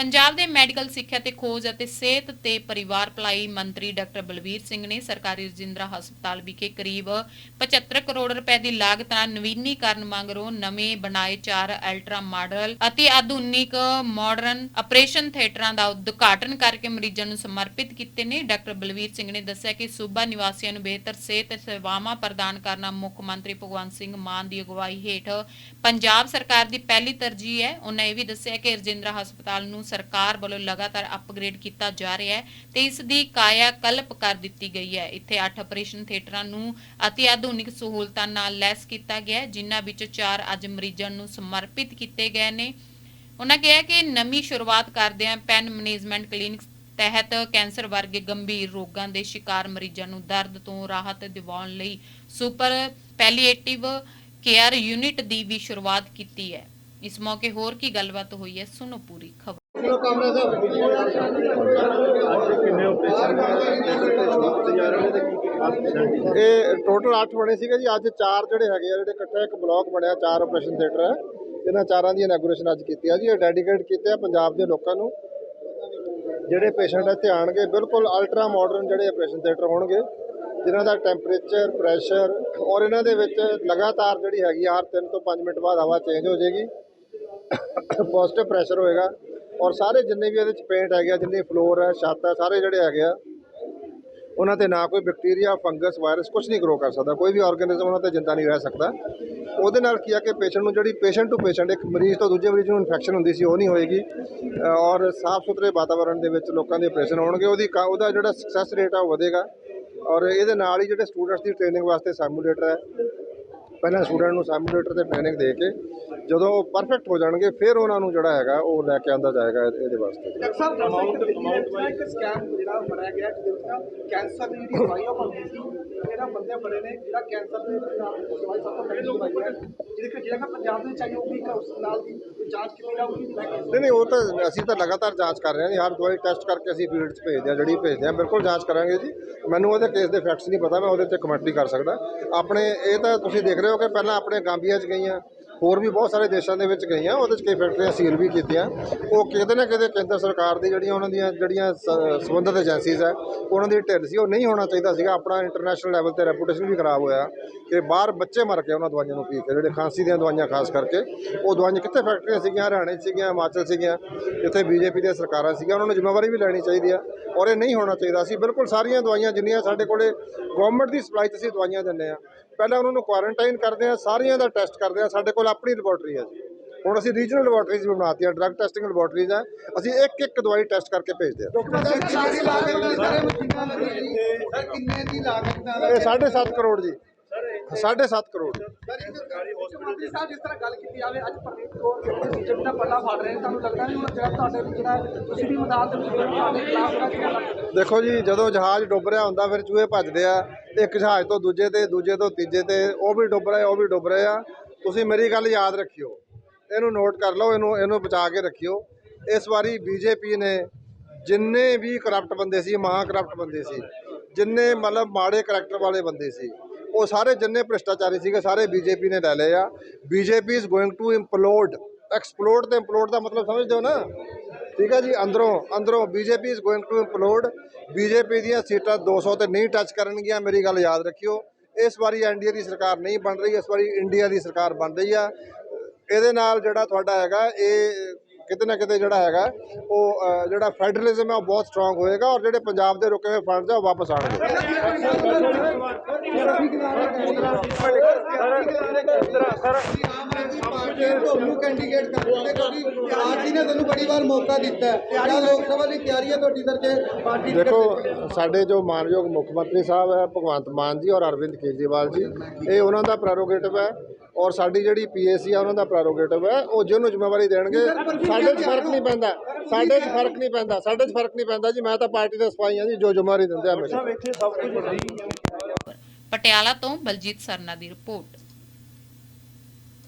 ਪੰਜਾਬ ਦੇ ਮੈਡੀਕਲ ਸਿੱਖਿਆ ਤੇ ਖੋਜ ਅਤੇ ਸਿਹਤ ਤੇ ਪਰਿਵਾਰ ਭਲਾਈ ਮੰਤਰੀ ਡਾਕਟਰ ਬਲਵੀਰ ਸਿੰਘ ਨੇ ਸਰਕਾਰੀ ਰਜਿੰਦਰਾ ਹਸਪਤਾਲ ਵਿਖੇ ਕਰੀਬ 75 ਕਰੋੜ ਰੁਪਏ ਦੀ ਲਾਗਤ ਨਾਲ ਨਵੀਨੀਕਰਨ ਮੰਗਰੋਂ ਨਵੇਂ ਬਣਾਏ ਚਾਰ ਅਲਟਰਾ ਮਾਡਲ ਅਤੇ ਆਧੁਨਿਕ ਮਾਡਰਨ ਆਪਰੇਸ਼ਨ ਥੀਏਟਰਾਂ ਦਾ ਉਦਘਾਟਨ ਕਰਕੇ ਮਰੀਜ਼ਾਂ ਨੂੰ ਸਮਰਪਿਤ ਕੀਤੇ ਨੇ। ਡਾਕਟਰ ਬਲਵੀਰ ਸਿੰਘ ਨੇ ਦੱਸਿਆ ਕਿ ਸੂਬਾ ਨਿਵਾਸੀਆਂ ਨੂੰ ਬਿਹਤਰ ਸਿਹਤ ਸੇਵਾਵਾਂ ਪ੍ਰਦਾਨ ਕਰਨਾ ਮੁੱਖ ਮੰਤਰੀ ਭਗਵੰਤ ਸਿੰਘ ਮਾਨ ਦੀ ਅਗਵਾਈ ਹੇਠ ਪੰਜਾਬ ਸਰਕਾਰ ਦੀ ਪਹਿਲੀ ਤਰਜੀਹ ਹੈ। ਉਹਨਾਂ ਇਹ ਵੀ ਦੱਸਿਆ ਕਿ ਰਜਿੰਦਰਾ ਹਸਪਤਾਲ ਨੂੰ ਸਰਕਾਰ ਵੱਲੋਂ ਲਗਾਤਾਰ ਅਪਗ੍ਰੇਡ ਕੀਤਾ ਜਾ ਰਿਹਾ ਹੈ ਤੇ ਇਸ ਦੀ ਕਾਇਆ ਕਲਪ ਕਰ ਦਿੱਤੀ ਗਈ ਹੈ। ਇੱਥੇ 8 ਆਪਰੇਸ਼ਨ ਥੀਏਟਰਾਂ ਨੂੰ ਅਤੀ ਆਧੁਨਿਕ ਸਹੂਲਤਾਂ ਨਾਲ ਲੈਸ ਕੀਤਾ ਗਿਆ ਹੈ, ਜਿਨ੍ਹਾਂ ਵਿੱਚੋਂ 4 ਅੱਜ ਮਰੀਜ਼ਾਂ ਨੂੰ ਸਮਰਪਿਤ ਕੀਤੇ ਗਏ ਨੇ। ਉਹਨਾਂ ਕਿਹਾ ਕਿ ਨਵੀਂ ਸ਼ੁਰੂਆਤ ਕਰਦਿਆਂ ਪੈਨ ਮੈਨੇਜਮੈਂਟ ਕਲੀਨਿਕ ਤਹਿਤ ਕੈਂਸਰ ਵਰਗੇ ਗੰਭੀਰ ਰੋਗਾਂ ਦੇ ਸ਼ਿਕਾਰ ਮਰੀਜ਼ਾਂ ਨੂੰ ਦਰਦ ਤੋਂ ਰਾਹਤ ਦਿਵਾਉਣ ਲਈ ਸੁਪਰ ਪੈਲੀਏਟਿਵ ਕੇਅਰ ਯੂਨਿਟ ਦੀ ਵੀ ਸ਼ੁਰੂਆਤ ਕੀਤੀ ਹੈ। ਇਸ ਮੌਕੇ ਹੋਰ ਕੀ ਗੱਲਬਾਤ ਹੋਈ ਹੈ, ਸੁਣੋ ਪੂਰੀ ਖਬਰ। ਇਹ ਟੋਟਲ 8 ਬਣੇ ਸੀਗੇ ਜੀ। ਅੱਜ ਚਾਰ ਜਿਹੜੇ ਹੈਗੇ ਆ ਜਿਹੜੇ ਇਕੱਠੇ ਇੱਕ ਬਲਾਕ ਬਣਿਆ ਚਾਰ ਆਪਰੇਸ਼ਨ ਥੀਏਟਰ ਹੈ। ਇਹਨਾਂ ਚਾਰਾਂ ਦੀ ਇਨੋਗ੍ਰੇਸ਼ਨ ਅੱਜ ਕੀਤੀ ਆ ਜੀ। ਇਹ ਡੈਡੀਕੇਟ ਕੀਤੇ ਆ ਪੰਜਾਬ ਦੇ ਲੋਕਾਂ ਨੂੰ। ਜਿਹੜੇ ਪੇਸ਼ੈਂਟ ਇੱਥੇ ਆਣਗੇ ਬਿਲਕੁਲ ਅਲਟਰਾ ਮਾਡਰਨ ਜਿਹੜੇ ਆਪਰੇਸ਼ਨ ਥੀਏਟਰ ਹੋਣਗੇ ਜਿਨ੍ਹਾਂ ਦਾ ਟੈਂਪਰੇਚਰ ਪ੍ਰੈਸ਼ਰ ਔਰ ਇਹਨਾਂ ਦੇ ਵਿੱਚ ਲਗਾਤਾਰ ਜਿਹੜੀ ਹੈਗੀ ਆ, ਹਰ 3 ਤੋਂ 5 ਮਿੰਟ ਬਾਅਦ ਹਵਾ ਚੇਂਜ ਹੋ ਜਾਏਗੀ। ਪੋਜ਼ਿਟਿਵ ਪ੍ਰੈਸ਼ਰ ਹੋਏਗਾ। ਔਰ ਸਾਰੇ ਜਿੰਨੇ ਵੀ ਇਹਦੇ ਚ ਪੇਂਟ ਹੈਗੇ ਆ, ਜਿੰਨੇ ਫਲੋਰ ਹੈ ਛੱਤ ਹੈ ਸਾਰੇ ਜਿਹੜੇ ਹੈਗੇ ਆ, ਉਹਨਾਂ ਤੇ ਨਾ ਕੋਈ ਬੈਕਟੀਰੀਆ ਫੰਗਸ ਵਾਇਰਸ ਕੁਝ ਨਹੀਂ ਗਰੋ ਕਰ ਸਕਦਾ। ਕੋਈ ਵੀ ਆਰਗੇਨਿਜ਼ਮ ਉਹਨਾਂ ਤੇ ਜਿੰਦਾ ਨਹੀਂ ਰਹਿ ਸਕਦਾ। ਉਹਦੇ ਨਾਲ ਕੀ ਆ ਕਿ ਪੇਸ਼ੈਂਟ ਨੂੰ ਜਿਹੜੀ ਪੇਸ਼ੈਂਟ ਟੂ ਪੇਸ਼ੈਂਟ ਇੱਕ ਮਰੀਜ਼ ਤੋਂ ਦੂਜੇ ਮਰੀਜ਼ ਨੂੰ ਇਨਫੈਕਸ਼ਨ ਹੁੰਦੀ ਸੀ, ਉਹ ਨਹੀਂ ਹੋਏਗੀ। ਔਰ ਸਾਫ਼ ਸੁਥਰੇ ਵਾਤਾਵਰਣ ਦੇ ਵਿੱਚ ਲੋਕਾਂ ਦੇ ਆਪਰੇਸ਼ਨ ਹੋਣਗੇ। ਉਹਦੀ ਕਾ- ਉਹਦਾ ਜਿਹੜਾ ਸਕਸੈਸ ਰੇਟ ਆ ਉਹ ਵਧੇਗਾ। ਔਰ ਇਹਦੇ ਨਾਲ ਹੀ ਜਿਹੜੇ ਸਟੂਡੈਂਟਸ ਦੀ ਟ੍ਰੇਨਿੰਗ ਵਾਸਤੇ ਸੈਮੂਲੇਟਰ ਹੈ ਪਹਿਲਾਂ ਸਟੂਡੈਂਟ ਨੂੰ ਸੈਮੂਲੇਟਰ ਤੇ ਟ੍ਰੇਨਿੰਗ ਦੇ ਕੇ ਜਦੋਂ ਪਰਫੈਕਟ ਹੋ ਜਾਣਗੇ, ਫਿਰ ਉਹਨਾਂ ਨੂੰ ਜਿਹੜਾ ਹੈਗਾ ਉਹ ਲੈ ਕੇ ਆਂਦਾ ਜਾਏਗਾ ਇਹਦੇ ਵਾਸਤੇ। ਡਾਕਟਰ ਸਾਹਿਬ ਅਮਾਉਂਟ ਸਕੈਮ ਜਿਹੜਾ ਬਣਾਇਆ ਗਿਆ ਜਿਹਦੇ ਕੈਂਸਰ ਦੀ ਜਿਹੜੀ ਦਵਾਈਆਂ ਬਣਦੀ ਸੀ ਜਿਹੜਾ ਬੰਦੇ ਬੜੇ ਨੇ ਜਿਹੜਾ ਕੈਂਸਰ ਦੇ ਦਵਾਈ ਸਭ ਤੋਂ ਪਹਿਲੀ ਦਵਾਈ ਹੈ। ਜਿਹਦੇ ਕਿ ਜਿਹੜਾ ਪੰਜਾਬ ਦੇ ਵਿੱਚ ਆਈ ਹੋਊਗੀ ਉਸ ਨਾਲ ਦੀ ਜਾਂਚ ਕੀਤੀ ਜਾਊਗੀ? ਨਹੀਂ ਨਹੀਂ, ਉਹ ਤਾਂ ਅਸੀਂ ਤਾਂ ਲਗਾਤਾਰ ਜਾਂਚ ਕਰ ਰਹੇ ਹਾਂ ਜੀ। ਹਰ ਦਵਾਈ ਟੈਸਟ ਕਰਕੇ ਅਸੀਂ ਫੀਲਡ 'ਚ ਭੇਜਦੇ ਹਾਂ, ਜਿਹੜੀ ਭੇਜਦੇ ਹਾਂ। ਬਿਲਕੁਲ ਜਾਂਚ ਕਰਾਂਗੇ ਜੀ। ਮੈਨੂੰ ਉਹਦੇ ਕੇਸ ਦੇ ਫੈਕਟਸ ਨਹੀਂ ਪਤਾ, ਮੈਂ ਉਹਦੇ ਤੇ ਕਮੈਂਟ ਨਹੀਂ ਕਰ ਸਕਦਾ। ਆਪਣੇ, ਇਹ ਤਾਂ ਤੁਸੀਂ ਦੇਖ ਰਹੇ ਹੋ ਕਿ ਪਹਿਲਾਂ ਆਪਣੇ ਗਾਂਬੀਆ 'ਚ ਗਈਆਂ। ਹੋਰ ਵੀ ਬਹੁਤ ਸਾਰੇ ਦੇਸ਼ਾਂ ਦੇ ਵਿੱਚ ਗਈਆਂ, ਉਹਦੇ 'ਚ ਕਈ ਫੈਕਟਰੀਆਂ ਸੀਲ ਵੀ ਕੀਤੀਆਂ। ਉਹ ਕਿਤੇ ਨਾ ਕਿਤੇ ਕੇਂਦਰ ਸਰਕਾਰ ਦੀ ਜਿਹੜੀਆਂ ਉਹਨਾਂ ਦੀਆਂ, ਜਿਹੜੀਆਂ ਸ- ਸੰਬੰਧਿਤ ਏਜੰਸੀਜ਼ ਹੈ ਉਹਨਾਂ ਦੀ ਢਿੱਲ ਸੀ, ਉਹ ਨਹੀਂ ਹੋਣਾ ਚਾਹੀਦਾ ਸੀਗਾ। ਆਪਣਾ ਇੰਟਰਨੈਸ਼ਨਲ ਲੈਵਲ ਤੇ ਰੈਪੂਟੇਸ਼ਨ ਵੀ ਖਰਾਬ ਹੋਇਆ ਕਿ ਬਾਹਰ ਬੱਚੇ ਮਰ ਕੇ ਉਹਨਾਂ ਦਵਾਈਆਂ ਨੂੰ ਪੀ ਕੇ, ਜਿਹੜੇ ਖਾਂਸੀ ਦੀਆਂ ਦਵਾਈਆਂ ਖਾਸ ਕਰਕੇ, ਉਹ ਦਵਾਈਆਂ ਕਿੱਥੇ ਫੈਕਟਰੀਆਂ ਸੀਗੀਆਂ? ਹਰਿਆਣੇ 'ਚ ਸੀਗੀਆਂ, ਹਿਮਾਚਲ ਸੀਗੀਆਂ, ਜਿੱਥੇ ਬੀਜੇਪੀ ਦੀਆਂ ਸਰਕਾਰਾਂ ਸੀਗੀਆਂ, ਉਹਨਾਂ ਨੂੰ ਜ਼ਿੰਮੇਵਾਰੀ ਵੀ ਲੈਣੀ ਚਾਹੀਦੀ ਆ ਔਰ ਇਹ ਨਹੀਂ ਹੋਣਾ ਚਾਹੀਦਾ। ਸੀ ਬਿਲਕੁਲ ਸਾਰੀਆਂ ਦਵਾਈਆਂ ਜਿੰਨੀਆਂ ਸਾਡੇ ਕੋਲੇ ਗਵਰਨਮੈਂਟ ਦੀ ਸਪਲਾਈ 'ਤੇ ਅਸੀਂ ਦਵਾਈਆਂ ਦਿੰਦੇ ਆ। ਪਹਿਲਾਂ ਉਹਨਾਂ ਨੂੰ ਕੁਆਰੰਟਾਈਨ ਕਰਦੇ ਆ ਸਾਰੀਆਂ ਦਾ ਟੈਸਟ ਕਰਦੇ ਆ। ਸਾਡੇ ਕੋਲ ਆਪਣੀ ਲੈਬੋਰਟਰੀ ਹੈ ਜੀ। ਹੁਣ ਅਸੀਂ ਰੀਜਨਲ ਲੈਬੋਰਟਰੀਜ਼ ਵੀ ਬਣਾਤੀਆਂ ਡਰੱਗ ਟੈਸਟਿੰਗ ਲੈਬੋਰਟਰੀਜ਼ ਆ। ਅਸੀਂ ਇੱਕ ਇੱਕ ਦਵਾਈ ਟੈਸਟ ਕਰਕੇ ਭੇਜਦੇ ਆ। ਇਹ 7.5 ਕਰੋੜ ਜੀ। 7.5 ਕਰੋੜ। ਸਰ ਇੱਕ ਮੰਤਰੀ ਸਾਹਿਬ ਜਿਸ ਤਰ੍ਹਾਂ ਗੱਲ ਕੀਤੀ ਜਾਵੇ ਅੱਜ ਪ੍ਰਦੀਪ ਕੌਰ ਜਿਹੜੇ ਸਿਸਟਮ ਦਾ ਪੱਲਾ ਫੜ ਰਹੇ ਨੇ ਤੁਹਾਨੂੰ ਲੱਗਦਾ ਨਹੀਂ ਹੁਣ ਜਿਹੜਾ ਤੁਹਾਡੇ ਵੀ ਜਿਹੜਾ ਤੁਸੀਂ ਵੀ ਮਦਦ ਦੇ ਵਿੱਚ ਤੁਹਾਡੇ ਖਿਲਾਫ ਦਾ ਜਿਹੜਾ ਦੇਖੋ ਜੀ ਜਦੋਂ ਜਹਾਜ਼ ਡੁੱਬ ਰਿਹਾ ਹੁੰਦਾ ਫਿਰ ਚੂਹੇ ਭੱਜਦੇ ਆ। ਇੱਕ ਜਹਾਜ਼ ਤੋਂ ਦੂਜੇ ਤੇ ਦੂਜੇ ਤੋਂ ਤੀਜੇ ਤੇ ਉਹ ਵੀ ਡੁੱਬ ਰਹੇ ਉਹ ਵੀ ਡੁੱਬ ਰਹੇ ਆ। ਤੁਸੀਂ ਮੇਰੀ ਗੱਲ ਯਾਦ ਰੱਖਿਓ। ਇਹਨੂੰ ਨੋਟ ਕਰ ਲਓ ਇਹਨੂੰ ਇਹਨੂੰ ਬਚਾ ਕੇ ਰੱਖਿਓ। ਇਸ ਵਾਰੀ ਬੀਜੇਪੀ ਨੇ ਜਿੰਨੇ ਵੀ ਕਰਪਟ ਬੰਦੇ ਸੀ ਮਹਾ ਕਰਪਟ ਬੰਦੇ ਸੀ ਜਿੰਨੇ ਮਤਲਬ ਮਾੜੇ ਕਰੈਕਟਰ ਵਾਲੇ ਬੰਦੇ ਸੀ ਉਹ ਸਾਰੇ ਜਿੰਨੇ ਭ੍ਰਿਸ਼ਟਾਚਾਰੀ ਸੀਗੇ, ਸਾਰੇ ਬੀਜੇਪੀ ਨੇ ਲੈ ਲਏ ਆ। BJP is going to implode explode ਤੇ ਇੰਪਲੋਡ ਦਾ ਮਤਲਬ ਸਮਝਦੇ ਹੋ ਨਾ? ਠੀਕ ਹੈ ਜੀ, ਅੰਦਰੋਂ ਅੰਦਰੋਂ BJP is going to implode BJP ਦੀਆਂ ਸੀਟਾਂ 200 ਤੇ ਨਹੀਂ ਟੱਚ ਕਰਨਗੀਆਂ, ਮੇਰੀ ਗੱਲ ਯਾਦ ਰੱਖਿਓ। ਇਸ ਵਾਰੀ ਐਨਡੀਏ ਦੀ ਸਰਕਾਰ ਨਹੀਂ ਬਣ ਰਹੀ, ਇਸ ਵਾਰੀ ਇੰਡੀਆ ਦੀ ਸਰਕਾਰ ਬਣ ਰਹੀ ਆ। ਇਹਦੇ ਨਾਲ ਜਿਹੜਾ ਤੁਹਾਡਾ ਹੈਗਾ, ਇਹ ਕਿਤੇ ਨਾ ਕਿਤੇ ਜਿਹੜਾ ਹੈਗਾ, ਉਹ ਜਿਹੜਾ ਫੈਡਰਲਿਜ਼ਮ ਹੈ ਉਹ ਬਹੁਤ ਸਟਰੋਂਗ ਹੋਏਗਾ ਔਰ ਜਿਹੜੇ ਪੰਜਾਬ ਦੇ ਰੁਕੇ ਹੋਏ ਫੰਡਸ ਆ, ਉਹ ਵਾਪਸ ਆਣਗੇ ਤੁਹਾਨੂੰ ਕੈਂਡੀਡੇਟ ਕਰਦੇ ਕਿਉਂਕਿ ਪਾਰਟੀ ਨੇ ਤੁਹਾਨੂੰ ਬੜੀ ਵਾਰ ਮੌਕਾ ਦਿੱਤਾ ਹੈ। ਜਾਂ ਲੋਕ ਸਭਾ ਦੀ ਤਿਆਰੀ ਹੈ ਤੁਹਾਡੀ ਸਰ ਜੇ ਪਾਰਟੀ ਦੇਖੋ ਸਾਡੇ ਜੋ ਮਾਨਯੋਗ ਮੁੱਖ ਮੰਤਰੀ ਸਾਹਿਬ ਹੈ ਭਗਵੰਤ ਮਾਨ ਜੀ ਔਰ ਅਰਵਿੰਦ ਕੇਜਰੀਵਾਲ ਜੀ ਇਹ ਉਹਨਾਂ ਦਾ ਪ੍ਰੈਰੋਗੇਟਿਵ ਹੈ ਔਰ ਸਾਡੀ ਜਿਹੜੀ ਪੀਏਸੀ ਆ ਉਹਨਾਂ ਦਾ ਪ੍ਰੈਰੋਗੇਟਿਵ ਹੈ। ਉਹ ਜਿਹਨੂੰ ਜ਼ਿੰਮੇਵਾਰੀ ਦੇਣਗੇ ਸਾਡੇ 'ਚ ਫ਼ਰਕ ਨਹੀਂ ਪੈਂਦਾ। ਸਾਡੇ 'ਚ ਫ਼ਰਕ ਨਹੀਂ ਪੈਂਦਾ। ਸਾਡੇ 'ਚ ਫ਼ਰਕ ਨਹੀਂ ਪੈਂਦਾ ਜੀ। ਮੈਂ ਤਾਂ ਪਾਰਟੀ ਦੇ ਸਿਪਾਹੀ ਹਾਂ ਜੀ ਜੋ ਜ਼ਿੰਮੇਵਾਰੀ ਦਿੰਦੇ ਆ ਮੈਨੂੰ ਪਟਿਆਲਾ ਤੋਂ ਬਲਜੀਤ ਸਰਨਾ ਦੀ ਰਿਪੋਰਟ।